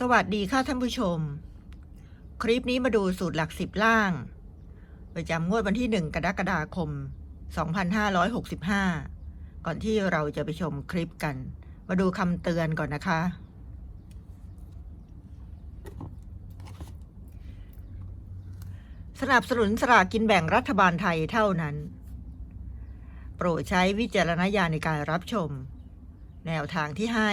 สวัสดีค่ะท่านผู้ชม คลิปนี้มาดูสูตรหลักสิบล่าง ประจำงวดวันที่ 1 กรกฎาคม 2565 ก่อนที่เราจะไปชมคลิปกัน มาดูคำเตือนก่อนนะคะ สนับสนุนสลากกินแบ่งรัฐบาลไทยเท่านั้น โปรดใช้วิจารณญาณในการรับชม แนวทางที่ให้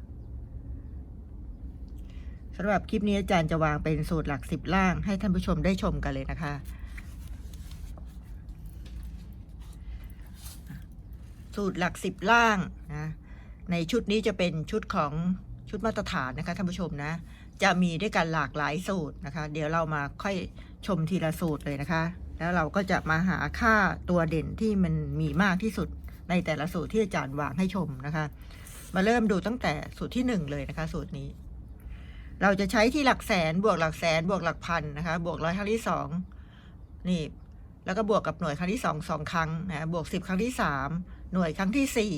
ำหรับคลิปนี้อาจารย์จะวางเป็นสูตรหลักสิบล่าง ให้ท่านผู้ชมได้ชมกันเลยนะคะ สูตรหลักสิบล่างนะในชุดนี้จะเป็นชุดของชุดมาตรฐานนะคะท่านผู้ชมนะ จะมีด้วยกันหลากหลายสูตรนะคะ เดี๋ยวเรามาค่อยชมทีละสูตรเลยนะคะ แล้วเราก็จะมาหาค่าตัวเด่นที่มันมีมากที่สุดในแต่ละสูตรที่อาจารย์วางให้ชมนะคะ มาเริ่มดูตั้งแต่สูตรที่หนึ่งเลยนะคะ สูตรนี้ เราจะใช้ที่หลักแสนบวกหลักแสนบวกหลักพันนะคะ บวกร้อยครั้งที่สองนี่แล้วก็บวกกับหน่วยครั้งที่สองสองครั้งนะบวกสิบครั้งที่สามหน่วยครั้งที่สี่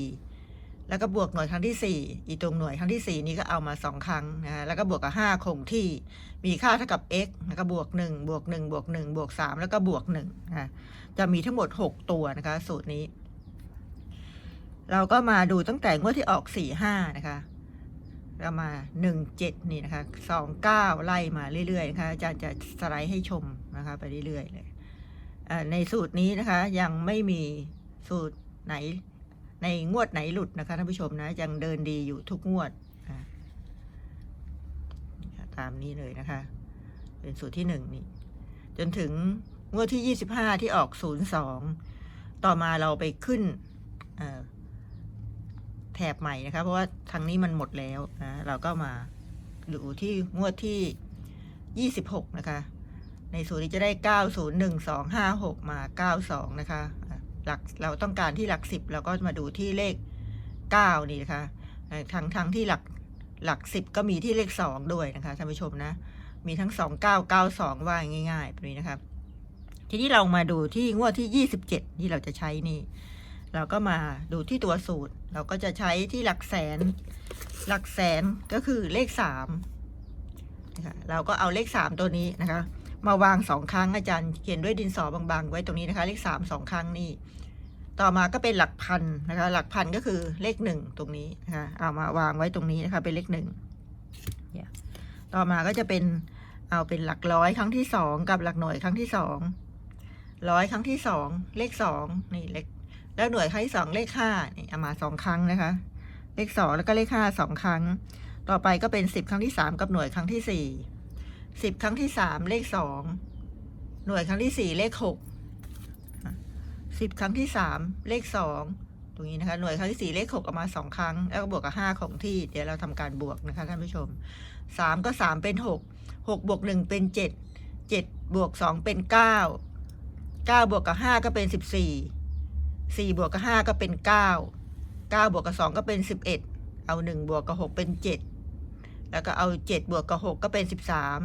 แล้วก็บวกหน่วยครั้งที่สี่อีตรงหน่วยครั้งที่สี่นี้ก็เอามาสองครั้งนะแล้วก็บวกกับห้าคงที่มีค่าเท่ากับ x แล้วก็บวกหนึ่งบวกหนึ่งบวกหนึ่งบวกสามแล้วก็บวกหนึ่งนะจะมีทั้งหมดหกตัวนะคะ สูตรนี้ เราก็มาดูตั้งแต่งวดที่ออกสี่ห้านะคะ เรามาหนึ่งเจ็ดนี่นะคะสองเก้าไล่มาเรื่อยๆนะคะอาจารย์จะสไลด์ให้ชมนะคะไปเรื่อยๆเลยในสูตรนี้นะคะยังไม่มีสูตรไหนในงวดไหนหลุดนะคะท่านผู้ชมนะยังเดินดีอยู่ทุกงวดตามนี้เลยนะคะ เป็นสูตรที่หนึ่งนี่จนถึงงวดที่ยี่สิบห้าที่ออกศูนย์สองต่อมาเราไปขึ้นเอ่อ แถบใหม่นะคะ เพราะว่าทางนี้มันหมดแล้วนะเราก็มาดูที่งวดที่ยี่สิบหกนะคะ ในสูตรนี้จะได้เก้าศูนย์หนึ่งสองห้าหกมาเก้าสองนะคะหลักเราต้องการที่หลักสิบเราก็มาดูที่เลขเก้านี่นะคะทั้งทั้งที่หลักหลักสิบก็มีที่เลขสองด้วยนะคะท่านผู้ชมนะ มีทั้งสองเก้าเก้าสองว่าง่ายๆแบบนี้นะครับทีนี้เรามาดูที่งวดที่ยี่สิบเจ็ดที่เราจะใช้นี่ เราก็มาดูที่ตัวสูตร เราก็จะใช้ที่หลักแสน หลักแสนก็คือเลขสามนะคะเราก็เอาเลขสามตัวนี้นะคะ มาวางสองครั้งอาจารย์เขียนด้วยดินสอบางๆ ไว้ตรงนี้นะคะ เลขสามสองครั้งนี่ต่อมาก็เป็นหลักพันนะคะ หลักพันก็คือเลขหนึ่งตรงนี้นะคะเอามาวางไว้ตรงนี้นะคะ เป็นเลขหนึ่งต่อมาก็จะเป็นเอาเป็นหลักร้อยครั้งที่สองกับหลักหน่วยครั้งที่สองร้อยครั้งที่สองเลขสองนี่เลข แล้วหน่วยครั้งที่สองเลขห้านี่เอามาสองครั้งนะคะ เลขสองแล้วก็เลขห้าสองครั้ง ต่อไปก็เป็นสิบครั้งที่สามกับหน่วยครั้งที่สี่สิบครั้งที่สามเลขสองหน่วยครั้งที่สี่เลขหกสิบครั้งที่สามเลขสองตรงนี้นะคะหน่วยครั้งที่สี่เลขหกออกมาสองครั้ง แล้วก็บวกกับห้าของที่ เดี๋ยวเราทำการบวกนะคะท่านผู้ชมสามก็สามเป็นหกหกบวกหนึ่งเป็นเจ็ดเจ็ดบวกสองเป็นเก้าเก้าบวกกับห้าก็เป็นสิบสี่ สี่บวกกับห้าก็เป็นเก้าเก้าบวกกับสองก็เป็นสิบเอ็ดเอาหนึ่งบวกกับหกเป็นเจ็ดแล้วก็เอาเจ็ดบวกกับหกก็เป็นสิบสาม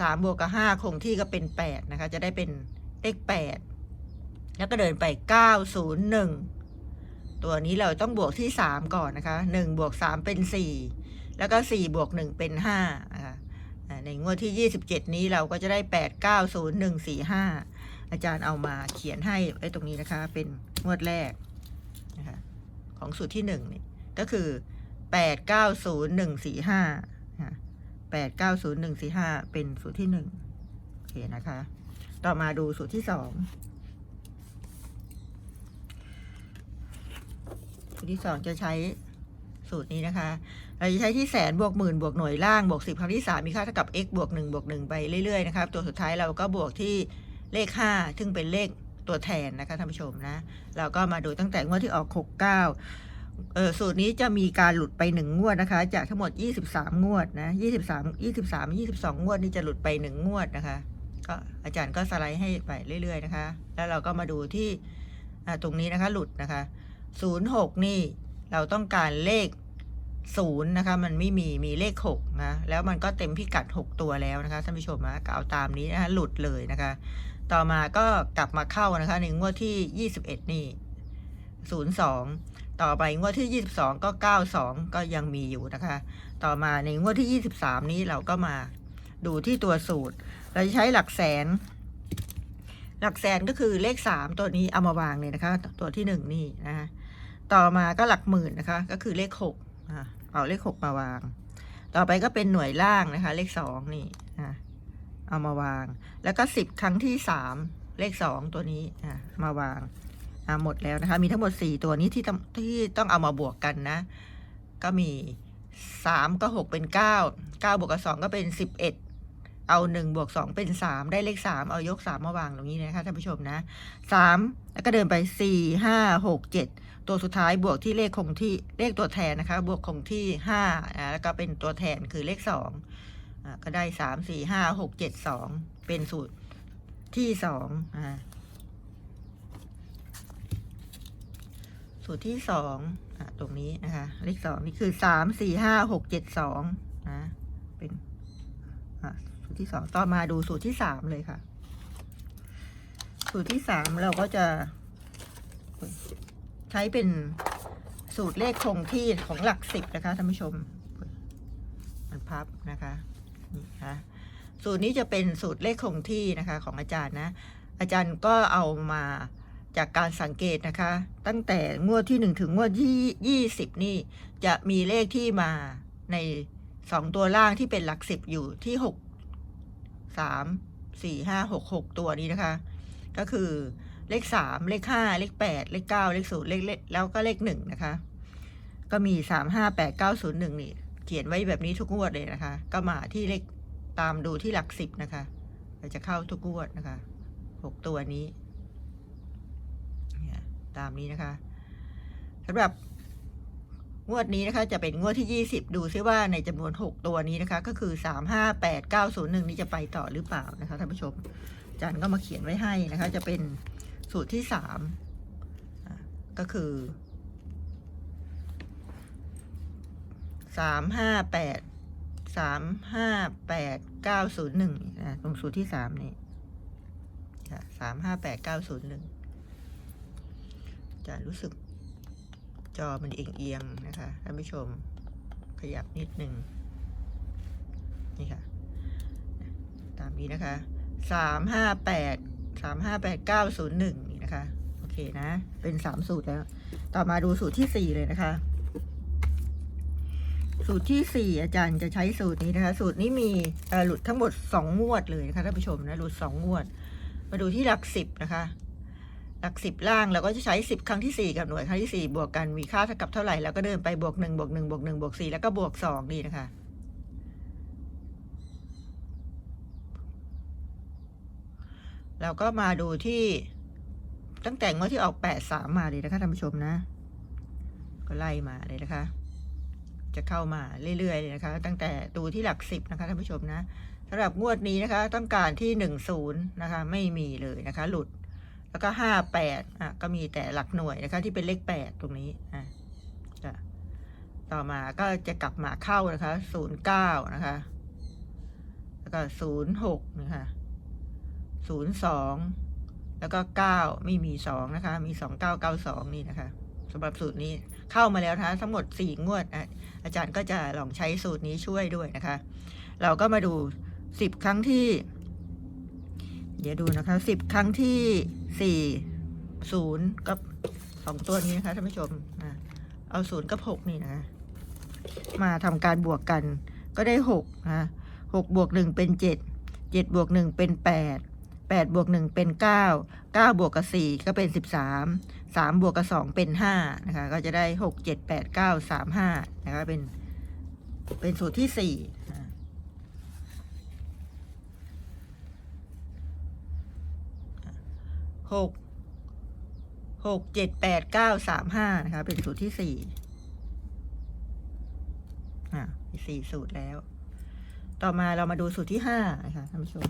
สามบวกกับห้าคงที่ก็เป็นแปดนะคะ จะได้เป็นเลขแปดแล้วก็เดินไปเก้าศูนย์หนึ่งตัวนี้เราต้องบวกที่สามก่อนนะคะหนึ่งบวกสามเป็นสี่แล้วก็สี่บวกหนึ่งเป็นห้านะคะในงวดที่ยี่สิบเจ็ดนี้เราก็จะได้แปดเก้าศูนย์หนึ่งสี่ห้า อาจารย์เอามาเขียนให้ไว้ตรงนี้นะคะ เป็นงวดแรกนะคะของสูตรที่หนึ่งนี่ก็คือแปดเก้าศูนย์หนึ่งสี่ห้าแปดเก้าศูนย์หนึ่งสี่ห้าเป็นสูตรที่หนึ่งโอเคนะคะ ต่อมาดูสูตรที่สองสูตรที่สองจะใช้สูตรนี้นะคะ เราจะใช้ที่แสนบวกหมื่นบวกหน่วยล่างบวกสิบครั้งที่สามมีค่าเท่ากับ x บวกหนึ่งบวกหนึ่งไปเรื่อยๆนะครับ ตัวสุดท้ายเราก็บวกที่ เลขห้าซึ่งเป็นเลขตัวแทนนะคะท่านผู้ชมนะ เราก็มาดูตั้งแต่งวดที่ออกหกเก้าเออสูตรนี้จะมีการหลุดไปหนึ่งงวดนะคะ จากทั้งหมด 23 งวดนะ23 23 22 งวดนี่จะหลุดไปหนึ่งงวดนะคะ ก็อาจารย์ก็สไลด์ให้ไปเรื่อย ๆ นะคะ แล้วเราก็มาดูที่ตรงนี้นะคะหลุดนะคะศูนย์หกนี่เราต้องการเลขศูนย์นะคะ มันไม่มีมีเลขหกนะ แล้วมันก็เต็มพิกัดหกตัวแล้วนะคะท่านผู้ชมนะก็เอาตามนี้นะคะหลุดเลยนะคะ ต่อมาก็กลับมาเข้านะคะ ในงวดที่ยี่สิบเอ็ดนี่ศูนย์สองต่อไปงวดที่ยี่สิบสองก็เก้าสองก็ยังมีอยู่นะคะ ต่อมาในงวดที่ยี่สิบสามนี้เราก็มาดูที่ตัวสูตร เราจะใช้หลักแสน หลักแสนก็คือเลขสามตัวนี้เอามาวางเลยนะคะ ตัวที่หนึ่งนี่นะคะต่อมาก็หลักหมื่นนะคะ ก็คือเลขหกเอาเลขหกมาวาง ต่อไปก็เป็นหน่วยล่างนะคะ เลขสองนี่อะ เอามาวาง แล้วก็สิบครั้งที่สามเลขสองตัวนี้อะมาวางอะหมดแล้วนะคะ มีทั้งหมดสี่ตัวนี้ที่ต้องที่ต้องเอามาบวกกันนะ ก็มีสามก็หกเป็นเก้าเก้าบวกกับสองก็เป็นสิบเอ็ดเอาหนึ่งบวกสองเป็นสามได้เลขสามเอายกสามมาวางตรงนี้นะคะท่านผู้ชมนะสามแล้วก็เดินไปสี่ห้าหกเจ็ดตัวสุดท้ายบวกที่เลขคงที่เลขตัวแทนนะคะ บวกคงที่ห้าแล้วก็เป็นตัวแทนคือเลขสอง ก็ได้สามสี่ห้าหกเจ็ดสองเป็นสูตรที่สองอ่าสูตรที่สองอ่าตรงนี้นะคะ เลขสองนี่คือสามสี่ห้าหกเจ็ดสองนะเป็นอะสูตรที่สองต่อมาดูสูตรที่สามเลยค่ะ สูตรที่สามเราก็จะ ใช้เป็นสูตรเลขคงที่ของหลักสิบนะคะท่านผู้ชม มันพับนะคะ คะสูตรนี้จะเป็นสูตรเลขคงที่นะคะของอาจารย์นะ อาจารย์ก็เอามาจากการสังเกตนะคะ ตั้งแต่งวดที่หนึ่งถึงงวดที่ยี่สิบนี่ จะมีเลขที่มาในสองตัวล่างที่เป็นหลักสิบอยู่ที่หกสามสี่ห้าหกหกตัวนี้นะคะ ก็คือเลขสามเลขห้าเลขแปดเลขเก้าเลขศูนย์เลขเลขแล้วก็เลขหนึ่งนะคะ ก็มีสามห้าแปดเก้าศูนย์หนึ่งนี่ เขียนไว้แบบนี้ทุกงวดเลยนะคะ ก็มาที่เลขตามดูที่หลักสิบนะคะเราจะเข้าทุกงวดนะคะหกตัวนี้เนี่ยตามนี้นะคะสำหรับงวดนี้นะคะ จะเป็นงวดที่ 20 ดูซิว่าในจำนวน 6 ตัวนี้นะคะ ก็คือ 3 5 8 9 0 1 นี้จะไปต่อหรือเปล่านะคะท่านผู้ชมจารย์ก็มาเขียนไว้ให้นะคะ จะเป็นสูตรที่3อ่ะก็คือ3 5 8 3 5 8 9 0 1นย์หนึ่งนะตรงสูตรที่3นี้ค่ะ3 5 8 9 0 1อาจารย์หนึ่งจะรู้สึกจอมันเอียงๆนะคะท่านผู้ชมขยับนิดหนึ่งนี่ค่ะ ตามนี้นะคะสามห้าแปดสามห้าแปดเก้าศูนย์หนึ่งนี่นะคะ โอเคนะ เป็นสามสูตรแล้ว ต่อมาดูสูตรที่สี่เลยนะคะ สูตรที่สี่อาจารย์จะใช้สูตรนี้นะคะ สูตรนี้มีหลุดทั้งหมดสองวดเลยนะคะท่านผู้ชมนะหลุดสองวด มาดูที่หลักสิบนะคะ หลักสิบล่างเราก็จะใช้สิบครั้งที่สี่กับหน่วยครั้งที่สี่บวกกันมีค่าเท่ากับเท่าไหร่แล้วก็เดินไปบวกหนึ่งบวกหนึ่งบวกหนึ่งบวกสี่แล้วก็บวกสองนี่นะคะเราก็มาดูที่ตั้งแต่งวดที่ออกแปดสามมาเลยนะคะท่านผู้ชมนะ ก็ไล่มาเลยนะคะ จะเข้ามาเรื่อยๆเลยนะคะ ตั้งแต่ดูที่หลักสิบนะคะท่านผู้ชมนะสำหรับงวดนี้นะคะต้องการที่หนึ่งศูนย์นะคะไม่มีเลยนะคะ หลุดแล้วก็ห้าแปดอะก็มีแต่หลักหน่วยนะคะ ที่เป็นเลขแปดตรงนี้อะจะต่อมาก็จะกลับมาเข้านะคะศูนย์เก้านะคะ แล้วก็ศูนย์หกนะคะศูนย์สองแล้วก็เก้าไม่มีสองนะคะ มีสองเก้าเก้าสองนี่นะคะสำหรับสูตรนี้เข้ามาแล้วนะคะทั้งหมดสี่งวดอะ อาจารย์ก็จะลองใช้สูตรนี้ช่วยด้วยนะคะ เราก็มาดูสิบครั้งที่ เดี๋ยวดูนะคะสิบครั้งที่สี่ศูนย์กับสองตัวนี้นะคะท่านผู้ชมนะเอาศูนย์กับหกนี่นะ มาทำการบวกกันก็ได้หกนะหกบวกหนึ่งเป็นเจ็ดเจ็ดบวกหนึ่งเป็นแปดแปดบวกหนึ่งเป็นเก้าเก้าบวกกับสี่ก็เป็นสิบ สามบวกกับสองเป็นห้านะคะ ก็จะได้หกเจ็ดแปดเก้าสามห้านะคะ เป็น เป็นสูตรที่สี่หกหกเจ็ดแปดเก้าสามห้านะคะ เป็นสูตรที่สี่อ่ามีสี่สูตรแล้ว ต่อมาเรามาดูสูตรที่ห้านะคะท่านผู้ชม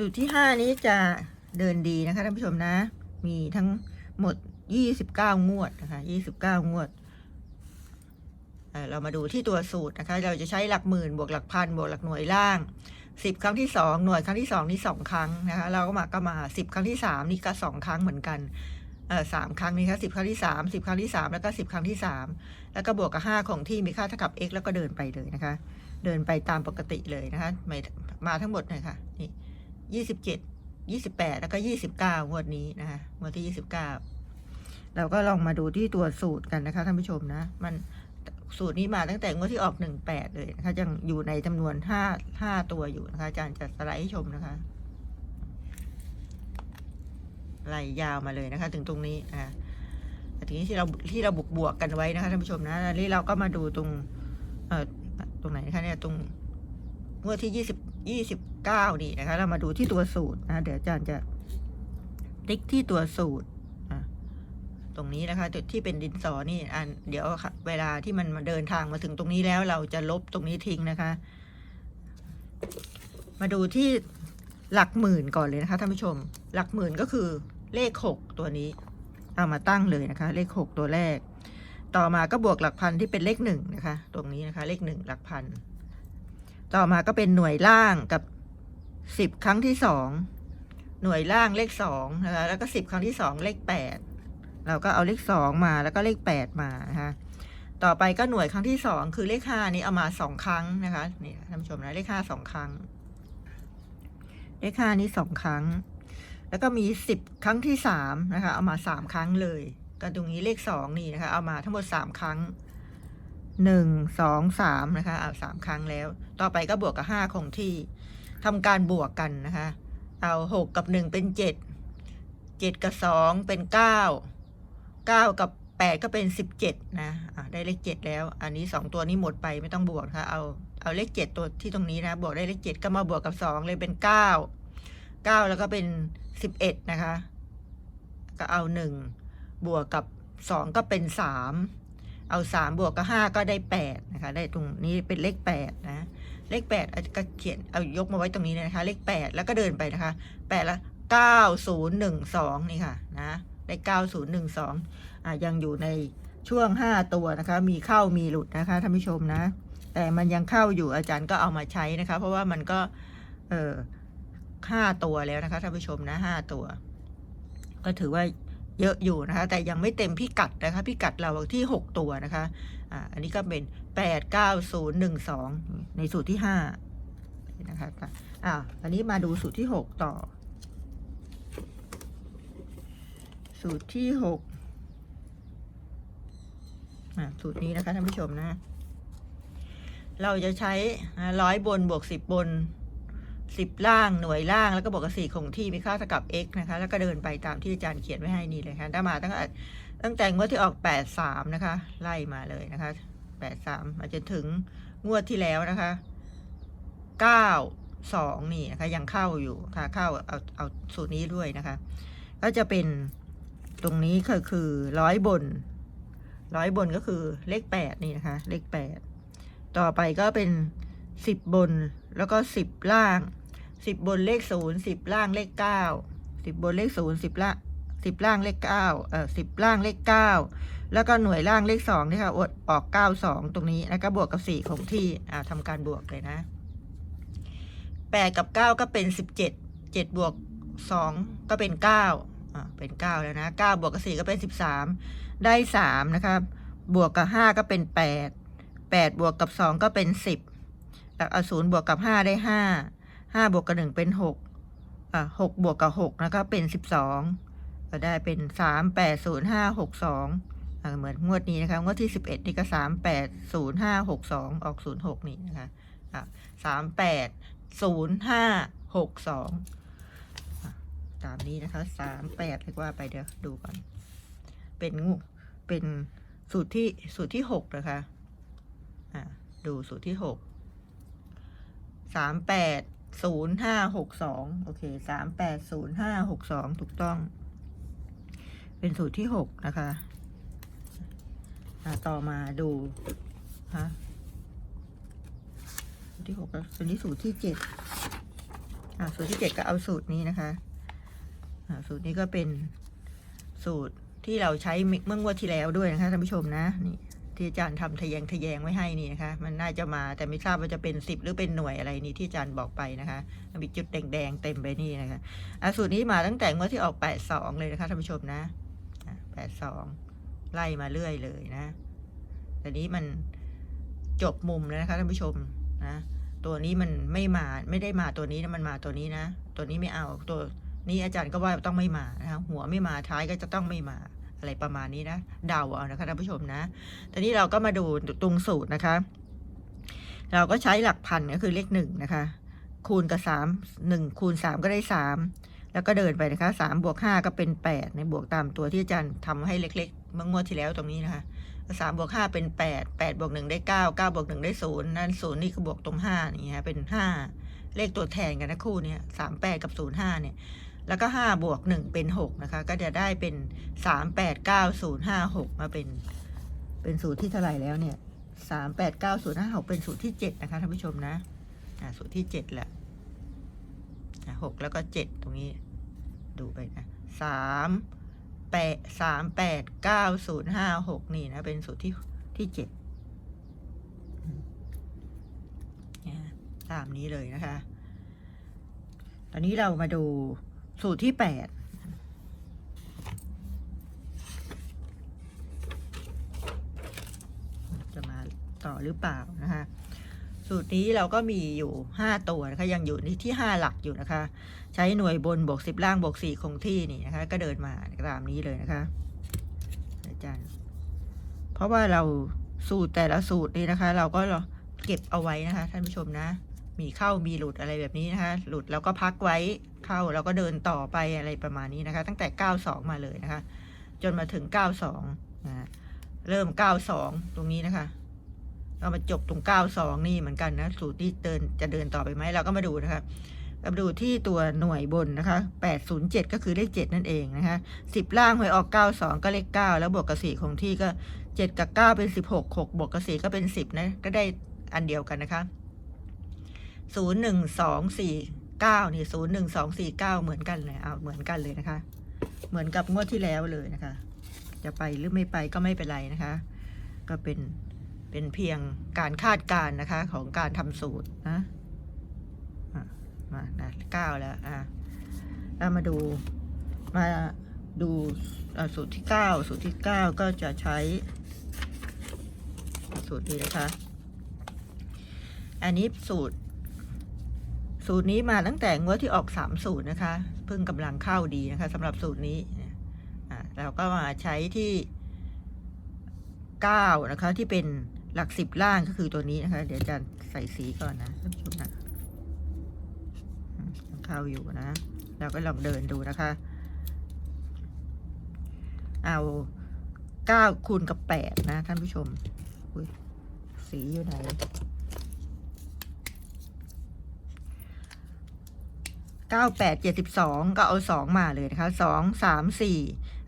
สูตรที่ห้านี้จะเดินดีนะคะท่านผู้ชมนะ มีทั้งหมดยี่สิบเก้างวดนะคะยี่สิบเก้างวดเเรามาดูที่ตัวสูตรนะคะ เราจะใช้หลักหมื่นบวกหลักพันบวกหลักหน่วยล่างสิบครั้งที่สองหน่วยครั้งที่สองนี่สองครั้งนะคะเราก็มาก็มาสิบครั้งที่สามนี่ก็สองครั้งเหมือนกันเออสามครั้งนี้ค่ะสิบครั้งที่สามสิบครั้งที่สามแล้วก็สิบครั้งที่สามแล้วก็บวกกับห้าของที่มีค่าเท่ากับ x แล้วก็เดินไปเลยนะคะ เดินไปตามปกติเลยนะคะมาทั้งหมดเลยค่ะนี่ ยี่สิบเจ็ดยี่สิบแปดแล้วก็ยี่สิบเก้างวดนี้นะคะงวดที่ยี่สิบเก้าเราก็ลองมาดูที่ตัวสูตรกันนะคะท่านผู้ชมนะ มันสูตรนี้มาตั้งแต่งวดที่ออกหนึ่งแปดเลยนะคะยังอยู่ในจำนวนห้าห้าตัวอยู่นะคะอาจารย์จะสไลด์ให้ชมนะคะไล่ยาวมาเลยนะคะ ถึงตรงนี้อ่าแต่ทีนี้ที่เราที่เราบวกบวกกันไว้นะคะท่านผู้ชมนะนี่เราก็มาดูตรง เอ่อตรงไหนคะเนี่ยตรงงวดที่ยี่สิบ ยี่สิบเก้านี่นะคะ เรามาดูที่ตัวสูตรนะเดี๋ยวอาจารย์จะติ๊กที่ตัวสูตรตรงนี้นะคะจุดที่เป็นดินสอนี่อันเดี๋ยวค่ะเวลาที่มันมาเดินทางมาถึงตรงนี้แล้วเราจะลบตรงนี้ทิ้งนะคะ มาดูที่หลักหมื่นก่อนเลยนะคะท่านผู้ชม หลักหมื่นก็คือเลขหกตัวนี้ เอามาตั้งเลยนะคะ เลขหกตัวแรก ต่อมาก็บวกหลักพันที่เป็นเลขหนึ่งนะคะ ตรงนี้นะคะ เลขหนึ่งหลักพัน ต่อมาก็เป็นหน่วยล่างกับสิบครั้งที่สองหน่วยล่างเลขสองนะคะแล้วก็สิบครั้งที่สองเลขแปดเราก็เอาเลขสองมาแล้วก็เลขแปดมานะคะต่อไปก็หน่วยครั้งที่สองคือเลขห้านี้เอามาสองครั้งนะคะนี่ท่านผู้ชมนะเลขห้าสองครั้ง เลขห้านี้สองครั้ง แล้วก็มีสิบครั้งที่สามนะคะ เอามาสามครั้งเลยก็ตรงนี้เลขสองนี่นะคะ เอามาทั้งหมดสามครั้ง หนึ่งสองสามนะคะเอาสามครั้งแล้ว ต่อไปก็บวกกับห้าคงที่ทำการบวกกันนะคะ เอาหกกับหนึ่งเป็นเจ็ดเจ็ดกับสองเป็นเก้าเก้ากับแปดก็เป็นสิบเจ็ดนะะได้เลขเจ็ดแล้ว อันนี้สองตัวนี้หมดไปไม่ต้องบวกนะคะเอาเอาเลขเจ็ดตัวที่ตรงนี้นะ บวกได้เลขเจ็ดก็มาบวกกับสองเลยเป็นเก้าเก้าแล้วก็เป็นสิบเอ็ดนะคะ ก็เอาหนึ่งบวกกับสองก็เป็นสาม เอาสามบวกกับห้าก็ได้แปดนะคะได้ตรงนี้เป็นเลขแปดนะเลขแปดก็เขียนเอายกมาไว้ตรงนี้นะคะ เลขแปดแล้วก็เดินไปนะคะแปดแล้วเก้าศูนย์หนึ่งสองนี่ค่ะนะได้เก้าศูนย์หนึ่งสองอะยังอยู่ในช่วงห้าตัวนะคะ มีเข้ามีหลุดนะคะท่านผู้ชมนะ แต่มันยังเข้าอยู่อาจารย์ก็เอามาใช้นะคะ เพราะว่ามันก็เออห้าตัวแล้วนะคะท่านผู้ชมนะห้าตัว ก็ถือว่า เยอะอยู่นะคะ แต่ยังไม่เต็มพิกัดนะคะ พิกัดเราที่หกตัวนะคะอ่าอันนี้ก็เป็นแปดเก้าศูนย์หนึ่งสองในสูตรที่ห้านะคะอ่าอันนี้มาดูสูตรที่หกต่อ สูตรที่หกอ่าสูตรนี้นะคะท่านผู้ชมนะ เราจะใช้ร้อยบนบวกสิบบน สิบล่างหน่วยล่างแล้วก็บวกกับสี่คงที่มีค่าเท่ากับ x นะคะ แล้วก็เดินไปตามที่อาจารย์เขียนไว้ให้นี่เลยค่ะได้มาตั้งแต่ตั้งแต่งวดที่ออกแปดสามนะคะ ไล่มาเลยนะคะแปดสามมาจนถึงงวดที่แล้วนะคะเก้าสองนี่นะคะยังเข้าอยู่ค่ะเข้าเอาเอาสูตรนี้ด้วยนะคะ ก็จะเป็นตรงนี้ก็คือร้อยบนร้อยบนก็คือเลขแปดนี่นะคะ เลขแปดต่อไปก็เป็นสิบบน แล้วก็สิบล่างสิบบนเลขศูนย์สิบล่างเลขเก้าสิบบนเลขศูนย์สิบล่าสิบล่างเลขเก้าเอ่อสิบล่างเลขเก้าแล้วก็หน่วยล่างเลขสองนี่ค่ะอดออกเก้าสองตรงนี้แล้วก็บวกกับสี่คงที่อ่าทำการบวกเลยนะแปดกับเก้าก็เป็นสิบเจ็ดเจ็ดบวกสองก็เป็นเก้าอ่าเป็นเก้าแล้วนะเก้าบวกกับสี่ก็เป็นสิบสามได้สามนะครับบวกกับห้าก็เป็นแปดแปดบวกกับสองก็เป็นสิบ แล้วเอาศูนย์บวกกับห้าได้ห้าห้าบวกกับหนึ่งเป็นหกอ่าหกบวกกับหกแล้วก็เป็นสิบสองก็ได้เป็นสามแปดศูนย์ห้าหกสองเหมือนงวดนี้นะคะงวดที่สิบเอ็ดนี่ก็สามแปดศูนย์ห้าหกสองออกศูนย์หกนี่นะคะสามแปดศูนย์ห้าหกสองตามนี้นะคะสามแปดเรียกว่าไปเดี๋ยวดูก่อน เป็นงูเป็นสูตรที่สูตรที่หกนะคะ อ่า ดูสูตรที่หก สามแปดศูนย์ห้าหกสองโอเคสามแปดศูนย์ห้าหกสองถูกต้อง เป็นสูตรที่หกนะคะต่อมาดูฮะสูตรที่หกแล้วตัวนี้สูตรที่เจ็ดอ่าสูตรที่เจ็ดก็เอาสูตรนี้นะคะอ่าสูตรนี้ก็เป็นสูตรที่เราใช้เมื่องวดที่แล้วด้วยนะคะท่านผู้ชมนะนี่ ที่อาจารย์ทำทะแยงทะแยงไว้ให้นี่นะคะ มันน่าจะมาแต่ไม่ทราบว่าจะเป็นสิบหรือเป็นหน่วยอะไรนี่ที่อาจารย์บอกไปนะคะมีจุดแดงๆเต็มไปนี่นะคะอ่าสูตรนี้มาตั้งแต่งวดที่ออกแปดสองเลยนะคะท่านผู้ชมนะแปดสองไล่มาเรื่อยเลยนะแต่นี้มันจบมุมแล้วนะคะท่านผู้ชมนะ ตัวนี้มันไม่มาไม่ได้มาตัวนี้นะมันมาตัวนี้นะ ตัวนี้ไม่เอาตัวนี้อาจารย์ก็ว่าต้องไม่มานะคะหัวไม่มาท้ายก็จะต้องไม่มา อะไรประมาณนี้นะเดาเอานะคะท่านผู้ชมนะตอนนี้เราก็มาดูตรงสูตรนะคะ เราก็ใช้หลักพันก็คือเลขหนึ่งนะคะ คูณกับสามหนึ่งคูณสามก็ได้สามแล้วก็เดินไปนะคะสามบวกห้าก็เป็นแปดในบวกตามตัวที่อาจารย์ทำให้เล็กๆเมื่องวดที่แล้วตรงนี้นะคะสามบวกห้าเป็นแปดแปดบวกหนึ่งได้เก้าเก้าบวกหนึ่งได้ศูนย์นั่นศูนย์นี่ก็บวกตรงห้านี่ฮะเป็นห้าเลขตัวแทนกันนะคู่เนี้ยสามแปดกับศูนย์ห้าเนี่ย แล้วก็ห้าบวกหนึ่งเป็นหกนะคะ ก็จะได้เป็นสามแปดเก้าศูนย์ห้าหกมาเป็น เป็นสูตรที่เท่าไหร่แล้วเนี่ยสามแปดเก้าศูนย์ห้าหกเป็นสูตรที่เจ็ดนะคะท่านผู้ชมนะอ่าสูตรที่เจ็ดแหละหกแล้วก็เจ็ดตรงนี้ ดูไปนะสามแปดสามแปดเก้าศูนย์ห้าหกนี่นะ เป็นสูตรที่ที่เจ็ดตามนี้เลยนะคะ ตอนนี้เรามาดู สูตรที่แปดจะมาต่อหรือเปล่านะคะสูตรนี้เราก็มีอยู่ห้าตัวนะคะยังอยู่ที่ห้าหลักอยู่นะคะ ใช้หน่วยบนบวกสิบล่างบวกสี่คงที่นี่นะคะ ก็เดินมาตามนี้เลยนะคะอาจารย์เพราะว่าเราสูตรแต่ละสูตรนี้นะคะ เราก็เก็บเอาไว้นะคะ ท่านผู้ชมนะ มีเข้ามีหลุดอะไรแบบนี้นะคะ หลุดแล้วก็พักไว้ เข้าแล้วก็เดินต่อไปอะไรประมาณนี้นะคะ ตั้งแต่เก้าสองมาเลยนะคะ จนมาถึงเก้าสองนะเริ่มเก้าสองตรงนี้นะคะ เรามาจบตรงเก้าสองนี่เหมือนกันนะ สูตรที่เดินจะเดินต่อไปไหมเราก็มาดูนะคะเรามาดูที่ตัวหน่วยบนนะคะแปดศูนย์เจ็ดก็คือเลขเจ็ดนั่นเองนะคะสิบล่างหวยออกเก้าสองก็เลขเก้าแล้วบวกกับสี่ของที่ก็เจ็ดกับเก้าเป็นสิบหกหกบวกกับสี่ก็เป็นสิบนะ ก็ได้อันเดียวกันนะคะศูนย์หนึ่งสองสี่ เก้านี่ศูนย์หนึ่งสองสี่เก้าเหมือนกันเลยเอาเหมือนกันเลยนะคะ เหมือนกับงวดที่แล้วเลยนะคะ จะไปหรือไม่ไปก็ไม่เป็นไรนะคะ ก็เป็นเป็นเพียงการคาดการณ์นะคะ ของการทำสูตรนะมานะเก้าแล้วอะเรามาดูมาดูสูตรที่เก้าสูตรที่เก้าก็จะใช้ สูตรนี้นะคะ อันนี้สูตร สูตรนี้มาตั้งแต่งวดที่ออกสามสูตรนะคะเพิ่งกำลังเข้าดีนะคะสำหรับสูตรนี้อ่าเราก็มาใช้ที่เก้านะคะที่เป็นหลักสิบล่างก็คือตัวนี้นะคะ เดี๋ยวอาจารย์ใส่สีก่อนนะท่านผู้ชมนะเข้าอยู่นะ เราก็ลองเดินดูนะคะ เอาเก้าคูณกับแปดนะท่านผู้ชมสีอยู่ไหน เก้าแปดเจ็ดสิบสองก็เอาสองมาเลยนะคะสองสามสี่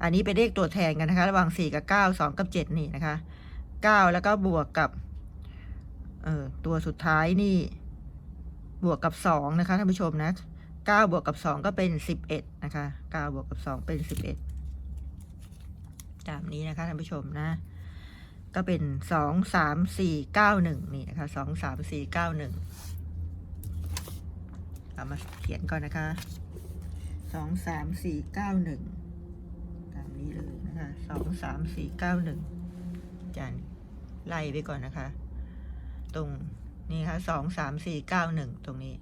อันนี้เป็นเลขตัวแทนกันนะคะ ระหว่างสี่กับเก้าสองกับเจ็ดนี่นะคะเก้าแล้วก็บวกกับ เอ่อ ตัวสุดท้ายนี่ บวกกับสองนะคะท่านผู้ชมนะเก้าบวกกับสองก็เป็นสิบเอ็ดนะคะเก้าบวกกับสองเป็นสิบเอ็ดตามนี้นะคะท่านผู้ชมนะ ก็เป็นสองสามสี่เก้าหนึ่งนี่นะคะสองสามสี่เก้าหนึ่ง เอามาเขียนก่อนนะคะสองสามสี่เก้าหนึ่งตามนี้เลยนะคะสองสามสี่เก้าหนึ่งจานไล่ไปก่อนนะคะ ตรงนี่ค่ะสองสามสี่เก้าหนึ่งตรงนี้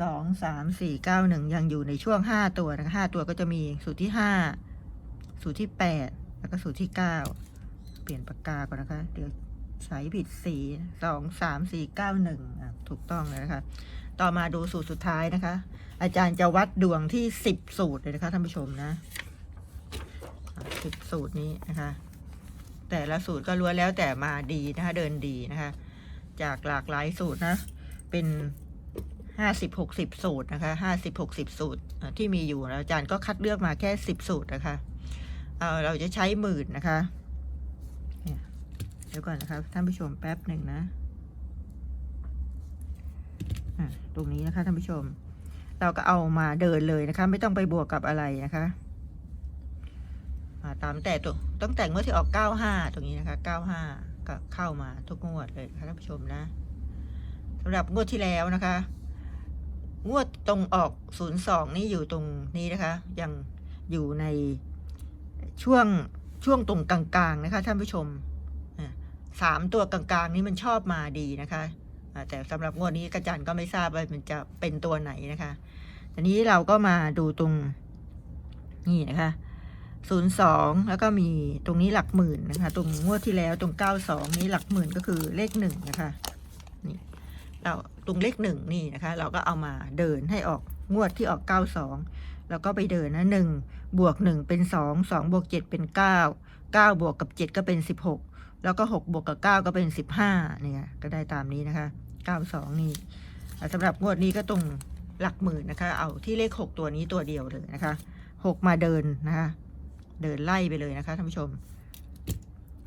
สองสามสี่เก้าหนึ่งยังอยู่ในช่วงห้าตัวนะคะห้าตัวก็จะมีสูตรที่ห้าสูตรที่แปดแล้วก็สูตรที่เก้าเปลี่ยนปากกาก่อนนะคะ เดี๋ยวใช้ผิดสีสองสามสี่เก้าหนึ่งถูกต้องเลยนะคะ ต่อมาดูสูตรสุดท้ายนะคะ อาจารย์จะวัดดวงที่สิบสูตรเลยนะคะท่านผู้ชมนะสิบสูตรนี้นะคะ แต่ละสูตรก็ล้วนแล้วแต่มาดีนะคะเดินดีนะคะ จากหลากหลายสูตรนะ เป็นห้าสิบหกสิบสูตรนะคะห้าสิบหกสิบสูตรที่มีอยู่อาจารย์ก็คัดเลือกมาแค่สิบสูตรนะคะเออเราจะใช้หมื่นนะคะเดี๋ยวก่อนนะคะท่านผู้ชมแป๊บหนึ่งนะ ตรงนี้นะคะท่านผู้ชม เราก็เอามาเดินเลยนะคะ ไม่ต้องไปบวกกับอะไรนะคะมาตามแต่ตัวต้องแต่งงวดที่ออก 95 ตรงนี้นะคะ 95 ก็เข้ามาทุกงวดเลยนะคะท่านผู้ชมนะสำหรับงวดที่แล้วนะคะ งวดตรงออก 02 นี่อยู่ตรงนี้นะคะ ยังอยู่ในช่วงช่วงตรงกลางๆนะคะ ท่านผู้ชมสามตัวกลางๆ นี้มันชอบมาดีนะคะ แต่สำหรับงวดนี้กระจันก็ไม่ทราบว่ามันจะเป็นตัวไหนนะคะทีนี้เราก็มาดูตรงนี่นะคะศูนย์สองแล้วก็มีตรงนี้หลักหมื่นนะคะ ตรงงวดที่แล้วตรงเก้าสองนี้หลักหมื่นก็คือเลขหนึ่งนะคะนี่เราตรงเลขหนึ่งนี่นะคะ เราก็เอามาเดินให้ออกงวดที่ออกเก้าสองแล้วก็ไปเดินนะหนึ่งบวกหนึ่งเป็นสองสองบวกเจ็ดเป็นเก้าเก้าบวกกับเจ็ดก็เป็นสิบหก แล้วก็หกบวกกับเก้าก็เป็นสิบห้าเนี่ยก็ได้ตามนี้นะคะเก้าสองนี่สำหรับงวดนี้ก็ตรงหลักหมื่นนะคะ เอาที่เลขหกตัวนี้ตัวเดียวเลยนะคะหกมาเดินนะคะ เดินไล่ไปเลยนะคะท่านผู้ชม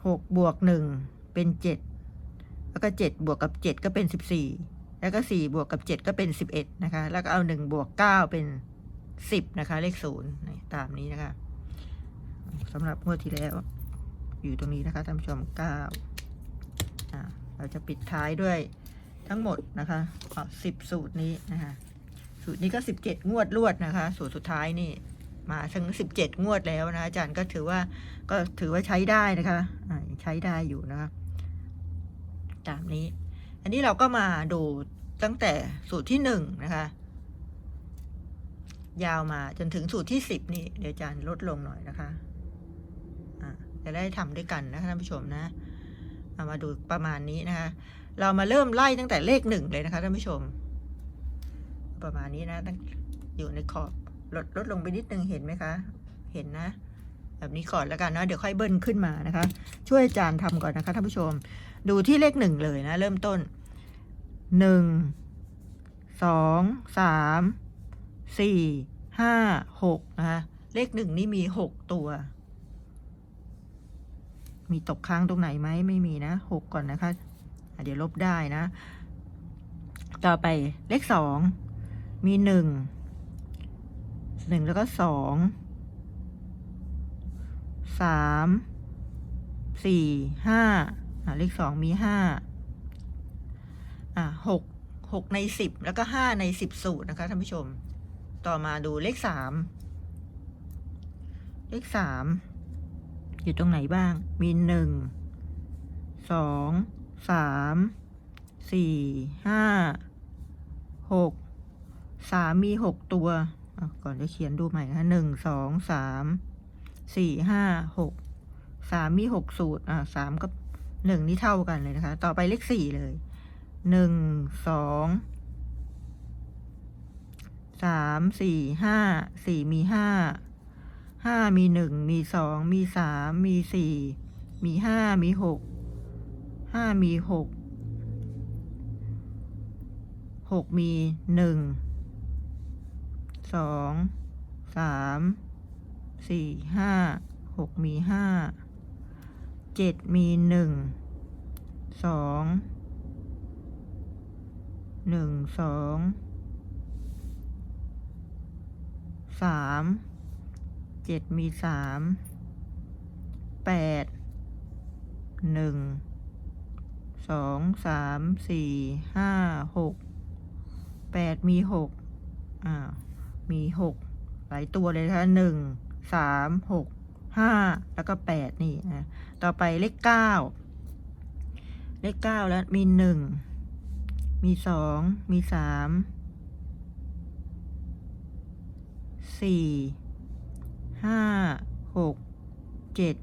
หกบวกหนึ่งเป็นเจ็ดแล้วก็เจ็ดบวกกับเจ็ดก็เป็นสิบสี่แล้วก็สี่บวกกับเจ็ดก็เป็นสิบเอ็ดนะคะ แล้วก็เอาหนึ่งบวกเก้าเป็นสิบนะคะ เลขศูนย์ตามนี้นะคะสำหรับงวดที่แล้ว อยู่ตรงนี้นะคะท่านผู้ชมเก้าเราจะปิดท้ายด้วยทั้งหมดนะคะสิบสูตรนี้นะคะสูตรนี้ก็สิบเจ็ดงวดรวดนะคะ สูตรสุดท้ายนี่มาถึงสิบเจ็ดงวดแล้วนะอาจารย์ก็ถือว่าก็ถือว่าใช้ได้นะคะใช้ได้อยู่นะคะตามนี้ อันนี้เราก็มาดูตั้งแต่สูตรที่หนึ่งนะคะ ยาวมาจนถึงสูตรที่สิบนี่เดี๋ยวอาจารย์ลดลงหน่อยนะคะ จะได้ทำด้วยกันนะคะท่านผู้ชมนะเอามาดูประมาณนี้นะคะเรามาเริ่มไล่ตั้งแต่เลขหนึ่งเลยนะคะท่านผู้ชม ประมาณนี้นะตั้งอยู่ในขอบลดลดลงไปนิดนึงเห็นไหมคะ เห็นนะแบบนี้ก่อนแล้วกันนะเดี๋ยวค่อยเบิ้ลขึ้นมานะคะ ช่วยอาจารย์ทำก่อนนะคะท่านผู้ชม ดูที่เลขหนึ่งเลยนะ เริ่มต้นหนึ่งสองสามสี่ห้าหกนะคะเลขหนึ่งนี่มีหกตัว มีตกค้างตรงไหนไหมไม่มีนะหกก่อนนะคะ เดี๋ยวลบได้นะ ต่อไปเลขสองมีหนึ่งหนึ่งแล้วก็สองสามสี่ห้าเลขสองมีห้าอะหกหกในสิบแล้วก็ห้าในสิบสูตรนะคะท่านผู้ชม ต่อมาดูเลขสามเลขสาม อยู่ตรงไหนบ้าง มีหนึ่งสองสามสี่ห้าหกสามมีหกตัวก่อนจะเขียนดูใหม่นะคะหนึ่งสองสามสี่ห้าหกสามมีหกสูตรอะสามกับหนึ่งนี่เท่ากันเลยนะคะ ต่อไปเลขสี่เลยหนึ่งสองสามสี่ห้าสี่มีห้า ห้ามีหนึ่งมีสองมีสามมีสี่มีห้ามีหกห้ามีหกหกมีหนึ่งสองสามสี่ห้าหกมีห้าเจ็ดมีหนึ่งสองหนึ่งสองสาม เจ็ดมีสามแปดหนึ่งสองสามสี่ห้าหกแปดมีหกอ่ามีหกหลายตัวเลยนะคะหนึ่งสามหกห้าแล้วก็แปดนี่นะต่อไปเลขเก้าเลขเก้าแล้วมีหนึ่งมีสองมีสามสี่ ห้าหกเจ็ด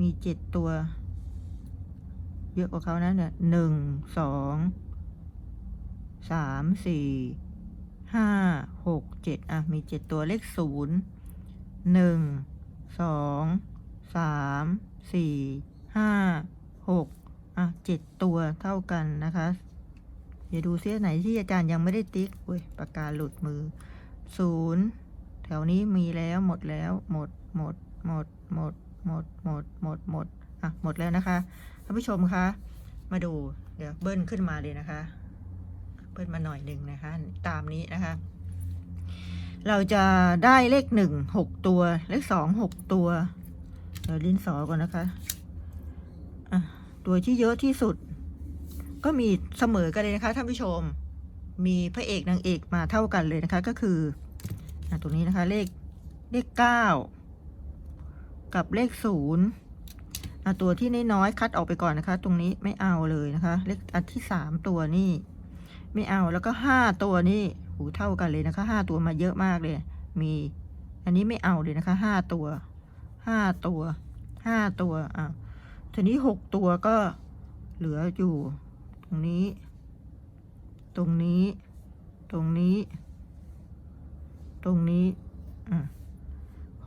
มีเจ็ดตัว เยอะกว่าเขานะเนี่ยหนึ่งสองสามสี่ห้าหกเจ็ดอะ มีเจ็ดตัวเลขศูนย์หนึ่งสองสามสี่ห้าหกอะเจ็ดตัวเท่ากันนะคะเดี๋ยวดูซิไหนที่อาจารย์ยังไม่ได้ติ๊กอุ้ยปากกาหลุดมือศูนย์ ถวนี้มีแล้วหมดแล้ว หมดหมดหมดหมดหมดหมดหมดหมดอะหมดแล้วนะคะท่านผู้ชมคะมาดูเดี๋ยวเบิ้ลขึ้นมาเลยนะคะเพิ่มมาหน่อยหนึ่งนะคะ ตามนี้นะคะ เราจะได้เลขหนึ่งหกตัว เลขสองหกตัว เดี๋ยวลิ้นสอก่อนนะคะอะตัวที่เยอะที่สุด ก็มีเสมอกันเลยนะคะท่านผู้ชม มีพระเอกนางเอกมาเท่ากันเลยนะคะก็คือ ตรงนี้นะคะ เลขเลขเก้ากับเลขศูนย์ตัวที่น้อยๆคัดออกไปก่อนนะคะ ตรงนี้ไม่เอาเลยนะคะ เลขอันที่สามตัวนี่ไม่เอาแล้วก็ห้าตัวนี่หูเท่ากันเลยนะคะห้าตัวมาเยอะมากเลย มี อันนี้ไม่เอาเลยนะคะห้าตัวห้าตัวห้าตัวอะทีนี้หกตัวก็เหลืออยู่ ตรงนี้ ตรงนี้ ตรงนี้ ตรงนี้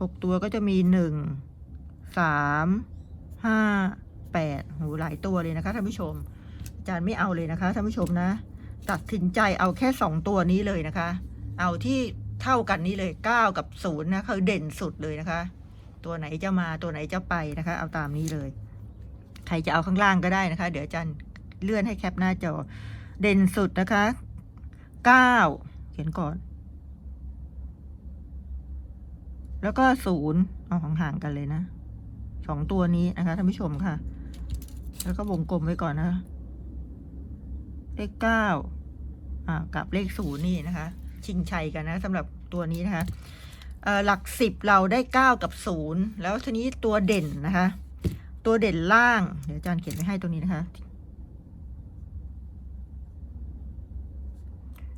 หกตัวก็จะมีหนึ่งสามห้าแปดหูหลายตัวเลยนะคะท่านผู้ชม อาจารย์ไม่เอาเลยนะคะท่านผู้ชมนะ ตัดสินใจเอาแค่สองตัวนี้เลยนะคะ เอาที่เท่ากันนี้เลยเก้ากับศูนย์นะคือเด่นสุดเลยนะคะ ตัวไหนจะมาตัวไหนจะไปนะคะ เอาตามนี้เลย ใครจะเอาข้างล่างก็ได้นะคะ เดี๋ยวอาจารย์เลื่อนให้แคปหน้าจอ เด่นสุดนะคะเก้าเขียนก่อน แล้วก็ศูนย์เอาห่างๆกันเลยนะสองตัวนี้นะคะท่านผู้ชมค่ะ แล้วก็วงกลมไว้ก่อนนะคะเลขเก้าอ่ากับเลขศูนย์นี่นะคะ ชิงชัยกันนะสำหรับตัวนี้นะคะเอ่อหลักสิบเราได้เก้ากับศูนย์แล้วทีนี้ตัวเด่นนะคะ ตัวเด่นล่าง เดี๋ยวอาจารย์เขียนไว้ให้ตรงนี้นะคะ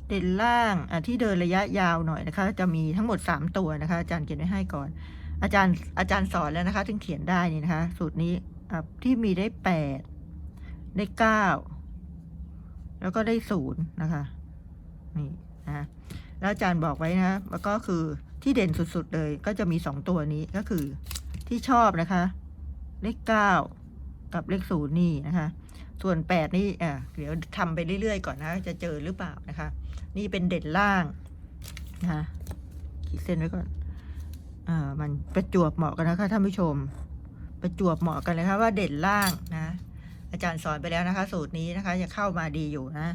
เด่นล่างอะที่เดินระยะยาวหน่อยนะคะ จะมีทั้งหมดสามตัวนะคะ อาจารย์เขียนไว้ให้ก่อน อาจารย์อาจารย์สอนแล้วนะคะ ถึงเขียนได้นี่นะคะ สูตรนี้อะที่มีได้แปดได้เก้าแล้วก็ได้ศูนย์นะคะนี่นะแล้วอาจารย์บอกไว้นะแล้วก็คือที่เด่นสุดๆเลย ก็จะมีสองตัวนี้ก็คือที่ชอบนะคะ เลขเก้ากับเลขศูนย์นี่นะคะส่วนแปดนี่อะเดี๋ยวทำไปเรื่อย ๆ ก่อนนะ จะเจอหรือเปล่านะคะ นี่เป็นเด่นล่างนะคะขีดเส้นไว้ก่อนอ่ามันประจวบเหมาะกันนะคะท่านผู้ชม ประจวบเหมาะกันเลยค่ะว่าเด่นล่างนะ อาจารย์สอนไปแล้วนะคะ สูตรนี้นะคะจะเข้ามาดีอยู่นะ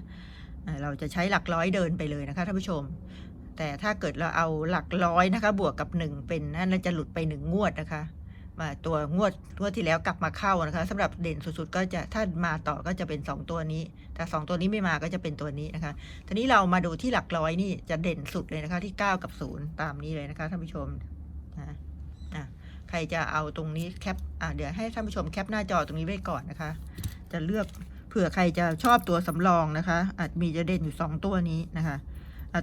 เราจะใช้หลักร้อยเดินไปเลยนะคะท่านผู้ชม แต่ถ้าเกิดเราเอาหลักร้อยนะคะ บวกกับหนึ่งเป็นนั่นจะหลุดไปหนึ่งงวดนะคะ มาตัวงวดงวดที่แล้วกลับมาเข้านะคะสำหรับเด่นสุดๆ ก็จะถ้ามาต่อก็จะเป็นสองตัวนี้ แต่สองตัวนี้ไม่มาก็จะเป็นตัวนี้นะคะ ทีนี้เรามาดูที่หลักร้อยนี่จะเด่นสุดเลยนะคะ ที่เก้ากับศูนย์ตามนี้เลยนะคะท่านผู้ชมนะใครจะเอาตรงนี้แคปอะเดี๋ยวให้ท่านผู้ชมแคปหน้าจอตรงนี้ไว้ก่อนนะคะ จะเลือกเผื่อใครจะชอบตัวสำรองนะคะ อาจมีจะเด่นอยู่สองตัวนี้นะคะ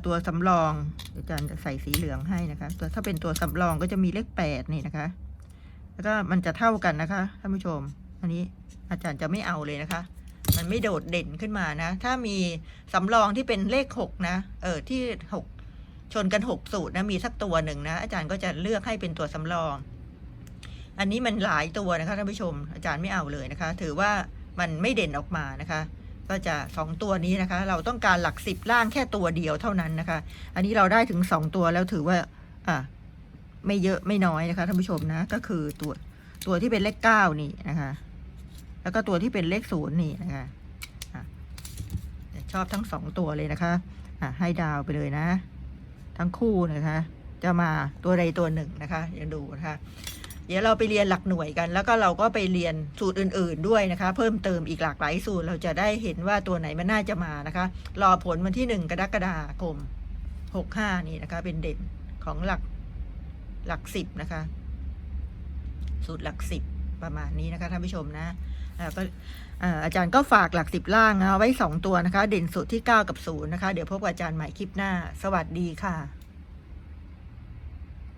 ตัวสำรองเดี๋ยวอาจารย์จะใส่สีเหลืองให้นะคะ ตัวถ้าเป็นตัวสำรองก็จะมีเลขแปดนี่นะคะ แล้วก็มันจะเท่ากันนะคะท่านผู้ชม อันนี้อาจารย์จะไม่เอาเลยนะคะ มันไม่โดดเด่นขึ้นมานะ ถ้ามีสำรองที่เป็นเลขหกนะ เออที่หกชนกันหกสูตรนะมีสักตัวหนึ่งนะ อาจารย์ก็จะเลือกให้เป็นตัวสำรอง อันนี้มันหลายตัวนะคะท่านผู้ชม อาจารย์ไม่เอาเลยนะคะ ถือว่ามันไม่เด่นออกมานะคะก็จะสองตัวนี้นะคะ เราต้องการหลักสิบล่างแค่ตัวเดียวเท่านั้นนะคะ อันนี้เราได้ถึงสองตัวแล้วถือว่า อะ ไม่เยอะไม่น้อยนะคะท่านผู้ชมนะก็คือตัวตัวที่เป็นเลขเก้านี่นะคะ แล้วก็ตัวที่เป็นเลขศูนย์นี่นะคะชอบทั้งสองตัวเลยนะคะะให้ดาวไปเลยนะ ทั้งคู่นะคะ จะมาตัวใดตัวหนึ่งนะคะอย่าดูนะคะเดี๋ยวเราไปเรียนหลักหน่วยกัน แล้วก็เราก็ไปเรียนสูตรอื่น ๆด้วยนะคะ เพิ่มเติมอีกหลากหลายสูตรเราจะได้เห็นว่าตัวไหนมันน่าจะมานะคะ รอผลวันที่หนึ่งกรกฎาคมหกห้านี่นะคะ เป็นเด่นของหลัก หลักสิบนะคะ สูตรหลักสิบประมาณนี้นะคะท่านผู้ชมนะก็อาอาจารย์ก็ฝากหลักสิบล่างนะไว้สองตัวนะคะ เด่นสุดที่เก้ากับศูนย์นะคะ เดี๋ยวพบกับอาจารย์ใหม่คลิปหน้า สวัสดีค่ะ